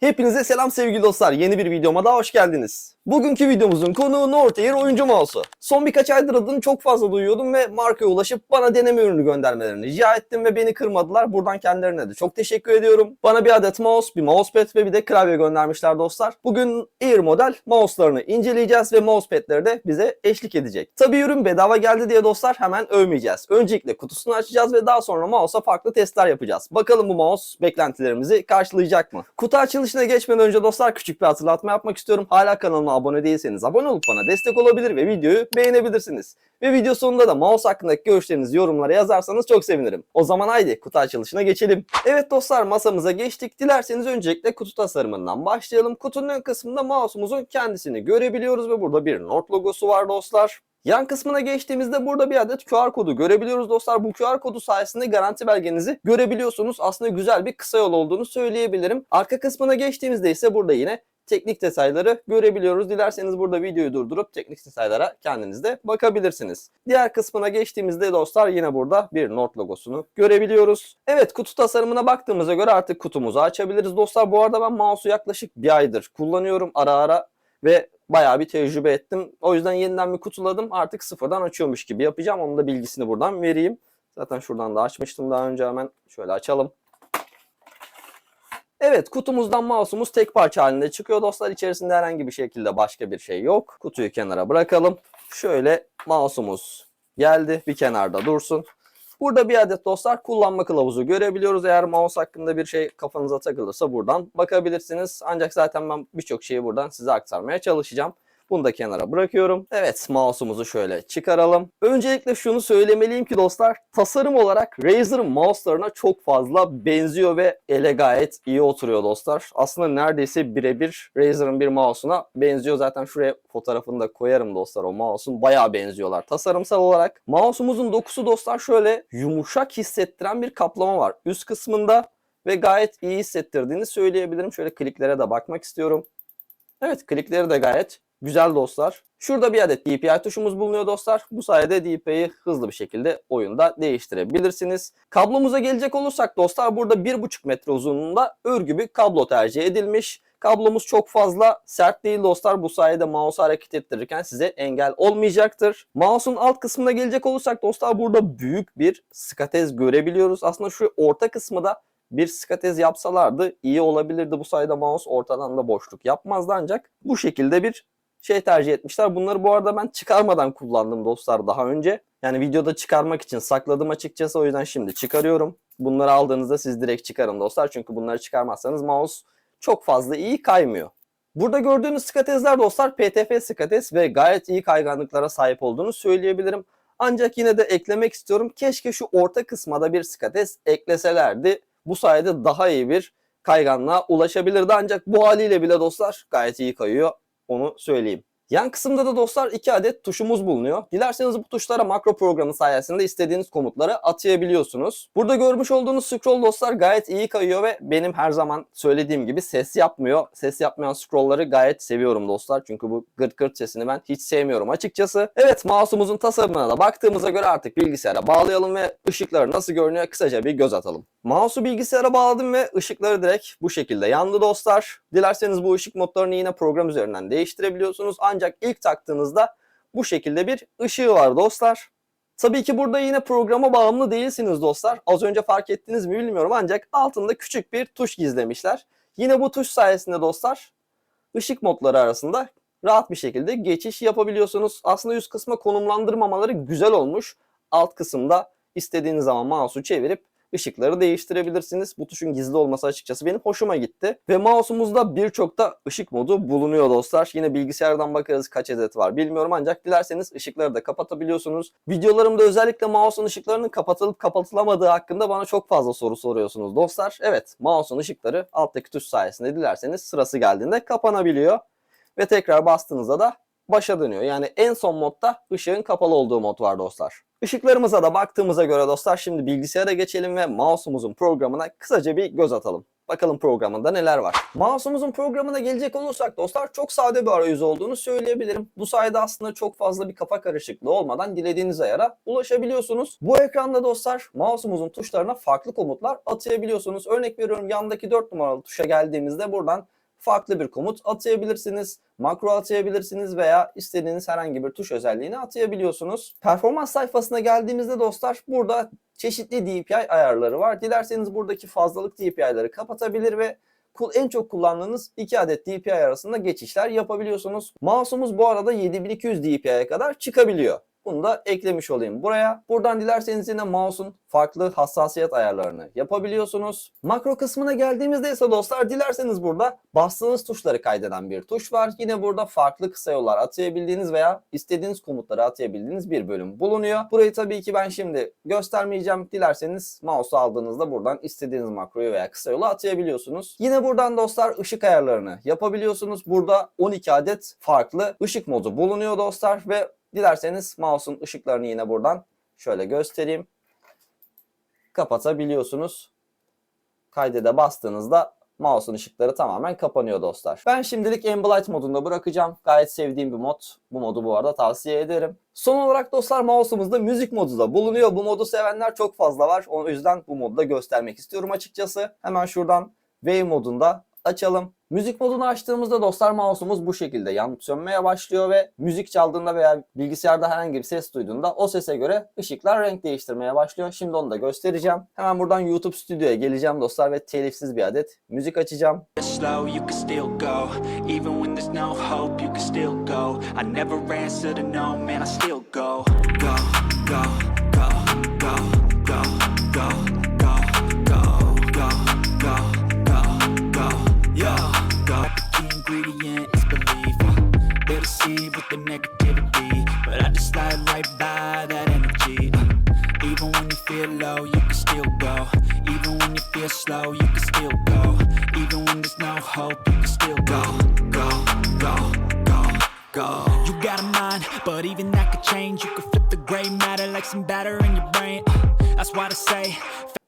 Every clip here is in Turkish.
Hepinize selam sevgili dostlar. Yeni bir videoma daha hoş geldiniz. Bugünkü videomuzun konuğu Northair oyuncu mouse'u. Son birkaç aydır adını çok fazla duyuyordum ve markaya ulaşıp bana deneme ürünü göndermelerini rica ettim ve beni kırmadılar. Buradan kendilerine de çok teşekkür ediyorum. Bana bir adet mouse, bir mousepad ve bir de klavye göndermişler dostlar. Bugün Air model mouse'larını inceleyeceğiz ve mousepad'leri de bize eşlik edecek. Tabi ürün bedava geldi diye dostlar hemen övmeyeceğiz. Öncelikle kutusunu açacağız ve daha sonra mouse'a farklı testler yapacağız. Bakalım bu mouse beklentilerimizi karşılayacak mı? Kutu açılışına geçmeden önce dostlar küçük bir hatırlatma yapmak istiyorum. Hala kanalıma abone değilseniz abone olup bana destek olabilir ve videoyu beğenebilirsiniz. Ve video sonunda da mouse hakkındaki görüşlerinizi yorumlara yazarsanız çok sevinirim. O zaman haydi kutu açılışına geçelim. Evet dostlar masamıza geçtik. Dilerseniz öncelikle kutu tasarımından başlayalım. Kutunun ön kısmında mouse'umuzun kendisini görebiliyoruz ve burada bir Nord logosu var dostlar. Yan kısmına geçtiğimizde burada bir adet QR kodu görebiliyoruz dostlar. Bu QR kodu sayesinde garanti belgenizi görebiliyorsunuz. Aslında güzel bir kısa yol olduğunu söyleyebilirim. Arka kısmına geçtiğimizde ise burada yine teknik detayları görebiliyoruz. Dilerseniz burada videoyu durdurup teknik detaylara kendiniz de bakabilirsiniz. Diğer kısmına geçtiğimizde dostlar yine burada bir Nord logosunu görebiliyoruz. Evet kutu tasarımına baktığımıza göre artık kutumuzu açabiliriz. Dostlar bu arada ben mouse'u yaklaşık bir aydır kullanıyorum ara ara ve bayağı bir tecrübe ettim. O yüzden yeniden bir kutuladım. Artık sıfırdan açıyormuş gibi yapacağım. Onun da bilgisini buradan vereyim. Zaten şuradan da açmıştım daha önce hemen. Şöyle açalım. Evet kutumuzdan mouse'umuz tek parça halinde çıkıyor dostlar. İçerisinde herhangi bir şekilde başka bir şey yok. Kutuyu kenara bırakalım. Şöyle mouse'umuz geldi. Bir kenarda dursun. Burada bir adet dostlar kullanma kılavuzu görebiliyoruz. Eğer mouse hakkında bir şey kafanıza takılırsa buradan bakabilirsiniz. Ancak zaten ben birçok şeyi buradan size aktarmaya çalışacağım. Bunu da kenara bırakıyorum. Evet mouse'umuzu şöyle çıkaralım. Öncelikle şunu söylemeliyim ki dostlar tasarım olarak Razer'ın mouse'larına çok fazla benziyor ve ele gayet iyi oturuyor dostlar. Aslında neredeyse birebir Razer'ın bir mouse'una benziyor. Zaten şuraya fotoğrafını da koyarım dostlar o mouse'un bayağı benziyorlar tasarımsal olarak. Mouse'umuzun dokusu dostlar şöyle yumuşak hissettiren bir kaplama var. Üst kısmında ve gayet iyi hissettirdiğini söyleyebilirim. Şöyle kliklere de bakmak istiyorum. Evet klikleri de gayet Güzel dostlar. Şurada bir adet DPI tuşumuz bulunuyor dostlar. Bu sayede DPI'yi hızlı bir şekilde oyunda değiştirebilirsiniz. Kablomuza gelecek olursak dostlar burada 1.5 metre uzunluğunda örgü bir kablo tercih edilmiş. Kablomuz çok fazla sert değil dostlar. Bu sayede mouse'u hareket ettirirken size engel olmayacaktır. Mouse'un alt kısmına gelecek olursak dostlar burada büyük bir skatez görebiliyoruz. Aslında şu orta kısmı da bir skatez yapsalardı iyi olabilirdi. Bu sayede mouse ortadan da boşluk yapmazdı ancak bu şekilde bir şey tercih etmişler. Bunları bu arada ben çıkarmadan kullandım dostlar daha önce. Yani videoda çıkarmak için sakladım açıkçası. O yüzden şimdi çıkarıyorum. Bunları aldığınızda siz direkt çıkarın dostlar. Çünkü bunları çıkarmazsanız mouse çok fazla iyi kaymıyor. Burada gördüğünüz skatezler dostlar PTF skatez ve gayet iyi kayganlıklara sahip olduğunu söyleyebilirim. Ancak yine de eklemek istiyorum. Keşke şu orta kısma da bir skatez ekleselerdi. Bu sayede daha iyi bir kayganlığa ulaşabilirdi. Ancak bu haliyle bile dostlar gayet iyi kayıyor. Onu söyleyeyim. Yan kısımda da dostlar iki adet tuşumuz bulunuyor. Dilerseniz bu tuşlara makro programı sayesinde istediğiniz komutları atayabiliyorsunuz. Burada görmüş olduğunuz scroll dostlar gayet iyi kayıyor ve benim her zaman söylediğim gibi ses yapmıyor. Ses yapmayan scrollları gayet seviyorum dostlar. Çünkü bu gırt gırt sesini ben hiç sevmiyorum açıkçası. Evet mouse'umuzun tasarımına da baktığımıza göre artık bilgisayara bağlayalım ve ışıkları nasıl görünüyor kısaca bir göz atalım. Mouse'u bilgisayara bağladım ve ışıkları direkt bu şekilde yandı dostlar. Dilerseniz bu ışık modlarını yine program üzerinden değiştirebiliyorsunuz. Ancak ilk taktığınızda bu şekilde bir ışığı var dostlar. Tabii ki burada yine programa bağımlı değilsiniz dostlar. Az önce fark ettiniz mi bilmiyorum ancak altında küçük bir tuş gizlemişler. Yine bu tuş sayesinde dostlar ışık modları arasında rahat bir şekilde geçiş yapabiliyorsunuz. Aslında üst kısma konumlandırmamaları güzel olmuş. Alt kısımda istediğiniz zaman mouse'u çevirip ışıkları değiştirebilirsiniz. Bu tuşun gizli olması açıkçası benim hoşuma gitti. Ve mouse'umuzda birçok da ışık modu bulunuyor dostlar. Yine bilgisayardan bakarız kaç adet var bilmiyorum ancak dilerseniz ışıkları da kapatabiliyorsunuz. Videolarımda özellikle mouse'un ışıklarının kapatılıp kapatılamadığı hakkında bana çok fazla soru soruyorsunuz dostlar. Evet mouse'un ışıkları alttaki tuş sayesinde dilerseniz sırası geldiğinde kapanabiliyor. Ve tekrar bastığınızda da başa dönüyor. Yani en son modda ışığın kapalı olduğu mod var dostlar. Işıklarımıza da baktığımıza göre dostlar şimdi bilgisayara geçelim ve mouse'umuzun programına kısaca bir göz atalım. Bakalım programında neler var. Mouse'umuzun programına gelecek olursak dostlar çok sade bir arayüz olduğunu söyleyebilirim. Bu sayede aslında çok fazla bir kafa karışıklığı olmadan dilediğiniz ayara ulaşabiliyorsunuz. Bu ekranda dostlar mouse'umuzun tuşlarına farklı komutlar atayabiliyorsunuz. Örnek veriyorum yandaki 4 numaralı tuşa geldiğimizde buradan farklı bir komut atayabilirsiniz, makro atayabilirsiniz veya istediğiniz herhangi bir tuş özelliğini atayabiliyorsunuz. Performans sayfasına geldiğimizde dostlar burada çeşitli DPI ayarları var. Dilerseniz buradaki fazlalık DPI'ları kapatabilir ve en çok kullandığınız 2 adet DPI arasında geçişler yapabiliyorsunuz. Mouse'umuz bu arada 7200 DPI'ye kadar çıkabiliyor. Bunu da eklemiş olayım buraya. Buradan dilerseniz yine mouse'un farklı hassasiyet ayarlarını yapabiliyorsunuz. Makro kısmına geldiğimizde ise dostlar dilerseniz burada bastığınız tuşları kaydeden bir tuş var. Yine burada farklı kısa yollar atayabildiğiniz veya istediğiniz komutları atayabildiğiniz bir bölüm bulunuyor. Burayı tabii ki ben şimdi göstermeyeceğim. Dilerseniz mouse'u aldığınızda buradan istediğiniz makroyu veya kısa yolu atayabiliyorsunuz. Yine buradan dostlar ışık ayarlarını yapabiliyorsunuz. Burada 12 adet farklı ışık modu bulunuyor dostlar ve dilerseniz mouse'un ışıklarını yine buradan şöyle göstereyim kapatabiliyorsunuz. Kaydede bastığınızda mouse'un ışıkları tamamen kapanıyor dostlar. Ben şimdilik Ambilight modunda bırakacağım. Gayet sevdiğim bir mod. Bu modu bu arada tavsiye ederim. Son olarak dostlar mouse'umuzda müzik modu da bulunuyor. Bu modu sevenler çok fazla var. O yüzden bu modu da göstermek istiyorum açıkçası. Hemen şuradan Wave modunda açalım. Müzik modunu açtığımızda dostlar mouse'umuz bu şekilde yanıp sönmeye başlıyor ve müzik çaldığında veya bilgisayarda herhangi bir ses duyduğunda o sese göre ışıklar renk değiştirmeye başlıyor. Şimdi onu da göstereceğim. Hemen buradan YouTube Studio'ya geleceğim dostlar ve telifsiz bir adet müzik açacağım. slow, got a mind, but even that could change. You could flip the gray matter like some batter in your brain. Uh, That's why I say.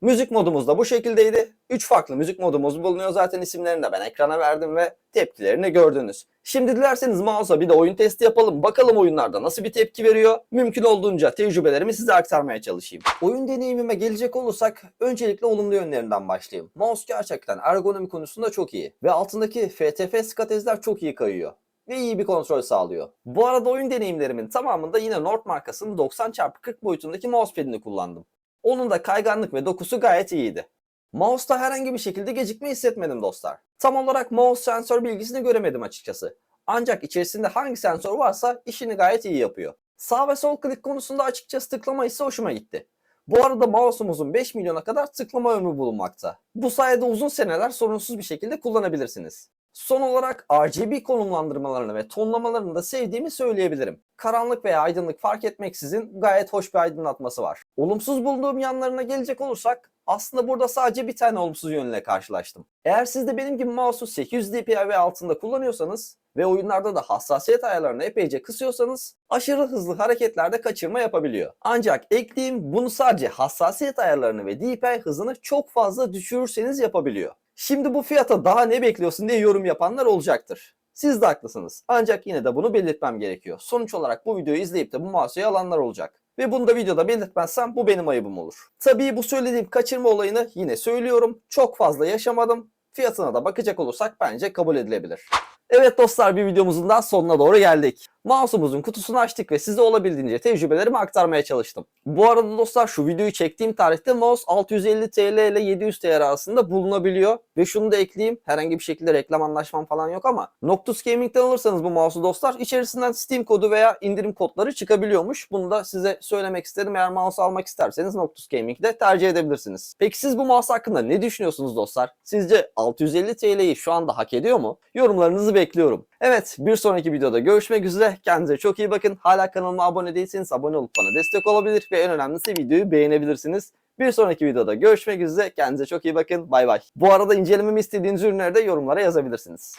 Müzik modumuz da bu şekildeydi. 3 farklı müzik modumuz bulunuyor. Zaten isimlerini de ben ekrana verdim ve tepkilerini gördünüz. Şimdi dilerseniz mouse'a bir de oyun testi yapalım. Bakalım oyunlarda nasıl bir tepki veriyor. Mümkün olduğunca tecrübelerimi size aktarmaya çalışayım. Oyun deneyimime gelecek olursak öncelikle olumlu yönlerinden başlayayım. Mouse gerçekten ergonomi konusunda çok iyi. Ve altındaki FTF skatezler çok iyi kayıyor ve iyi bir kontrol sağlıyor. Bu arada oyun deneyimlerimin tamamında yine Nord markasının 90x40 boyutundaki mousepad'ini kullandım. Onun da kayganlık ve dokusu gayet iyiydi. Mouse'da herhangi bir şekilde gecikme hissetmedim dostlar. Tam olarak mouse sensör bilgisini göremedim açıkçası. Ancak içerisinde hangi sensör varsa işini gayet iyi yapıyor. Sağ ve sol klik konusunda açıkçası tıklama hissi hoşuma gitti. Bu arada mouse'umuzun 5 milyona kadar tıklama ömrü bulunmakta. Bu sayede uzun seneler sorunsuz bir şekilde kullanabilirsiniz. Son olarak RGB konumlandırmalarını ve tonlamalarını da sevdiğimi söyleyebilirim. Karanlık veya aydınlık fark etmeksizin gayet hoş bir aydınlatması var. Olumsuz bulduğum yanlarına gelecek olursak aslında burada sadece bir tane olumsuz yönüyle karşılaştım. Eğer siz de benim gibi mouse'u 800 dpi ve altında kullanıyorsanız ve oyunlarda da hassasiyet ayarlarını epeyce kısıyorsanız aşırı hızlı hareketlerde kaçırma yapabiliyor. Ancak ekleyeyim bunu sadece hassasiyet ayarlarını ve DPI hızını çok fazla düşürürseniz yapabiliyor. Şimdi bu fiyata daha ne bekliyorsun diye yorum yapanlar olacaktır. Siz de haklısınız. Ancak yine de bunu belirtmem gerekiyor. Sonuç olarak bu videoyu izleyip de bu mouse'u alanlar olacak. Ve bunu da videoda belirtmezsem bu benim ayıbım olur. Tabii bu söylediğim kaçırma olayını yine söylüyorum. Çok fazla yaşamadım. Fiyatına da bakacak olursak bence kabul edilebilir. Evet dostlar bir videomuzun daha sonuna doğru geldik. Mouse'umuzun kutusunu açtık ve size olabildiğince tecrübelerimi aktarmaya çalıştım. Bu arada dostlar şu videoyu çektiğim tarihte mouse 650 TL ile 700 TL arasında bulunabiliyor. Ve şunu da ekleyeyim. Herhangi bir şekilde reklam anlaşmam falan yok ama Noctus Gaming'den alırsanız bu mouse'u dostlar içerisinden Steam kodu veya indirim kodları çıkabiliyormuş. Bunu da size söylemek istedim. Eğer mouse almak isterseniz Noctus Gaming'de tercih edebilirsiniz. Peki siz bu mouse hakkında ne düşünüyorsunuz dostlar? Sizce 650 TL'yi şu anda hak ediyor mu? Yorumlarınızı bekliyorum. Evet bir sonraki videoda görüşmek üzere. Kendinize çok iyi bakın. Hala kanalıma abone değilseniz abone olup bana destek olabilir ve en önemlisi videoyu beğenebilirsiniz. Bir sonraki videoda görüşmek üzere. Kendinize çok iyi bakın. Bay bay. Bu arada incelememi istediğiniz ürünleri de yorumlara yazabilirsiniz.